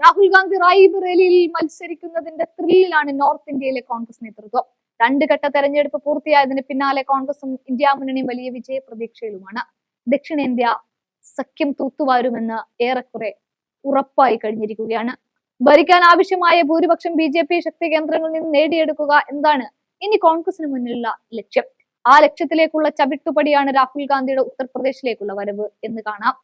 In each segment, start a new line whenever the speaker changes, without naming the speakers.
രാഹുൽ ഗാന്ധി റായ്ബറേലിയിൽ മത്സരിക്കുന്നതിന്റെ ത്രില്ലിലാണ് നോർത്ത് ഇന്ത്യയിലെ കോൺഗ്രസ് നേതൃത്വം. രണ്ട് ഘട്ട തെരഞ്ഞെടുപ്പ് പൂർത്തിയായതിന് പിന്നാലെ കോൺഗ്രസും ഇന്ത്യ മുന്നണിയും വലിയ വിജയ പ്രതീക്ഷയിലുമാണ് ദക്ഷിണേന്ത്യ സഖ്യം തൂത്തുവാരുമെന്ന് ഏറെക്കുറെ ഉറപ്പായി കഴിഞ്ഞിരിക്കുകയാണ്. ഭരിക്കാൻ ആവശ്യമായ ഭൂരിപക്ഷം ബി ജെ പി ശക്തി കേന്ദ്രങ്ങളിൽ നിന്ന് നേടിയെടുക്കുക എന്താണ് ഇനി കോൺഗ്രസിന് മുന്നിലുള്ള ലക്ഷ്യം? ആ ലക്ഷ്യത്തിലേക്കുള്ള ചവിട്ടുപടിയാണ് രാഹുൽ ഗാന്ധിയുടെ ഉത്തർപ്രദേശിലേക്കുള്ള വരവ് എന്ന് കാണാം.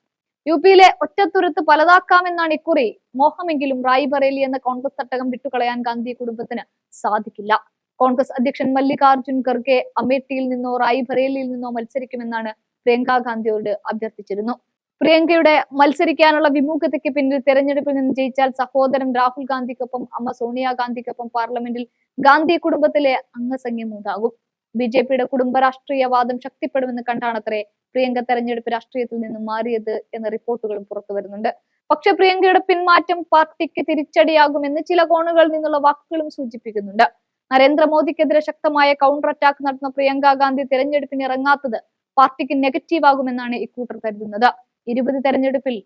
യു പിയിലെ ഒറ്റത്തുരുത്ത് പലതാക്കാമെന്നാണ് ഇക്കുറി. മോഹമെങ്കിലും റായ്ബറേലി എന്ന കോൺഗ്രസ് തട്ടകം വിട്ടുകളയാൻ ഗാന്ധി കുടുംബത്തിന് സാധിക്കില്ല. കോൺഗ്രസ് അധ്യക്ഷൻ മല്ലികാർജുൻ ഖർഗെ അമേഠിയിൽ നിന്നോ റായ്ബറേലിയിൽ നിന്നോ മത്സരിക്കുമെന്നാണ് പ്രിയങ്ക ഗാന്ധിയോട് അഭ്യർത്ഥിച്ചിരുന്നു. പ്രിയങ്കയുടെ മത്സരിക്കാനുള്ള വിമുഖതയ്ക്ക് പിന്നിൽ തെരഞ്ഞെടുപ്പിൽ നിന്ന് ജയിച്ചാൽ സഹോദരൻ രാഹുൽ ഗാന്ധിക്കൊപ്പം അമ്മ സോണിയാഗാന്ധിക്കൊപ്പം പാർലമെന്റിൽ ഗാന്ധി കുടുംബത്തിലെ അംഗസംഖ്യം ഉണ്ടാകും ബി ജെ പിയുടെ കുടുംബ രാഷ്ട്രീയവാദം ശക്തിപ്പെടുമെന്ന് കണ്ടാണത്രേ പ്രിയങ്ക തെരഞ്ഞെടുപ്പ് രാഷ്ട്രീയത്തിൽ നിന്ന് മാറിയത് എന്ന റിപ്പോർട്ടുകളും പുറത്തു വരുന്നുണ്ട്. പക്ഷെ പ്രിയങ്കയുടെ പിന്മാറ്റം പാർട്ടിക്ക് തിരിച്ചടിയാകുമെന്ന് ചില കോണുകളിൽ നിന്നുള്ള വാക്കുകളും സൂചിപ്പിക്കുന്നുണ്ട്. നരേന്ദ്രമോദിക്കെതിരെ ശക്തമായ കൗണ്ടർ അറ്റാക്ക് നടത്തുന്ന പ്രിയങ്ക ഗാന്ധി തെരഞ്ഞെടുപ്പിന് ഇറങ്ങാത്തത് പാർട്ടിക്ക് നെഗറ്റീവ് ആകുമെന്നാണ് ഇക്കൂട്ടർ കരുതുന്നത്. ഇരുപത് തെരഞ്ഞെടുപ്പിൽ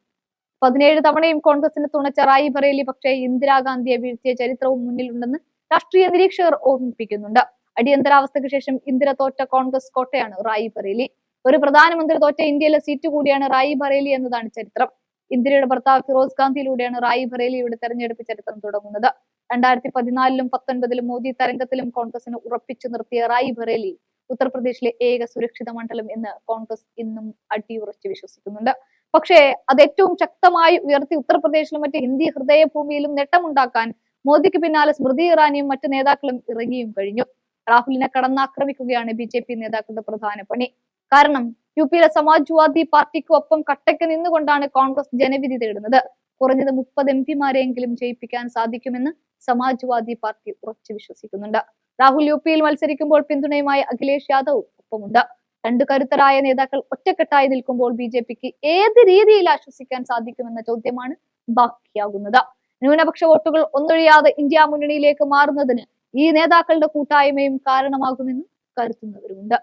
പതിനേഴ് തവണയും കോൺഗ്രസിന് തുണച്ച റായി ബറേലി പക്ഷേ ഇന്ദിരാഗാന്ധിയെ വീഴ്ത്തിയ ചരിത്രവും മുന്നിലുണ്ടെന്ന് രാഷ്ട്രീയ നിരീക്ഷകർ ഓർമ്മിപ്പിക്കുന്നുണ്ട്. അടിയന്തരാവസ്ഥയ്ക്ക് ശേഷം ഇന്ദിര തോറ്റ കോൺഗ്രസ് കോട്ടയാണ് റായിബറേലി ഒരു പ്രധാനമന്ത്രി തോറ്റ ഇന്ത്യയിലെ സീറ്റ് കൂടിയാണ് റായി ബറേലി എന്നതാണ് ചരിത്രം. ഇന്ദിരയുടെ ഭർത്താവ് ഫിറോസ് ഗാന്ധിയിലൂടെയാണ് റായിബറേലിയുടെ തെരഞ്ഞെടുപ്പ് ചരിത്രം തുടങ്ങുന്നത്. രണ്ടായിരത്തി പതിനാലിലും പത്തൊൻപതിലും മോദി തരംഗത്തിലും കോൺഗ്രസിന് ഉറപ്പിച്ചു നിർത്തിയ റായി ബറേലി ഉത്തർപ്രദേശിലെ ഏക സുരക്ഷിത മണ്ഡലം എന്ന് കോൺഗ്രസ് ഇന്നും അടിയുറച്ച് വിശ്വസിക്കുന്നുണ്ട്. പക്ഷേ അത് ഏറ്റവും ശക്തമായി ഉയർത്തി ഉത്തർപ്രദേശിലും മറ്റ് ഹിന്ദി ഹൃദയഭൂമിയിലും നേട്ടമുണ്ടാക്കാൻ മോദിക്ക് പിന്നാലെ സ്മൃതി ഇറാനിയും മറ്റു നേതാക്കളും ഇറങ്ങിയും കഴിഞ്ഞു. രാഹുലിനെ കടന്നാക്രമിക്കുകയാണ് ബി ജെ പി നേതാക്കളുടെ പ്രധാന പണി. കാരണം യു പിയിലെ സമാജ്വാദി പാർട്ടിക്ക് ഒപ്പം കട്ടയ്ക്ക് നിന്നുകൊണ്ടാണ് കോൺഗ്രസ് ജനവിധി തേടുന്നത്. കുറഞ്ഞത് മുപ്പത് എം പിമാരെങ്കിലും ജയിപ്പിക്കാൻ സാധിക്കുമെന്ന് സമാജ്വാദി പാർട്ടി ഉറച്ചു വിശ്വസിക്കുന്നുണ്ട്. രാഹുൽ യു പിയിൽ മത്സരിക്കുമ്പോൾ പിന്തുണയുമായി അഖിലേഷ് യാദവ് ഒപ്പമുണ്ട്. രണ്ട് കരുത്തരായ നേതാക്കൾ ഒറ്റക്കെട്ടായി നിൽക്കുമ്പോൾ ബി ജെ പിക്ക് ഏത് രീതിയിൽ ആശ്വസിക്കാൻ സാധിക്കുമെന്ന ചോദ്യമാണ് ബാക്കിയാകുന്നത്. ന്യൂനപക്ഷ വോട്ടുകൾ ഒന്നൊഴിയാതെ ഇന്ത്യ മുന്നണിയിലേക്ക് മാറുന്നതിന് ഈ നേതാക്കളുടെ കൂട്ടായ്മയും കാരണമാകുമെന്ന് കരുതുന്നവരുമുണ്ട്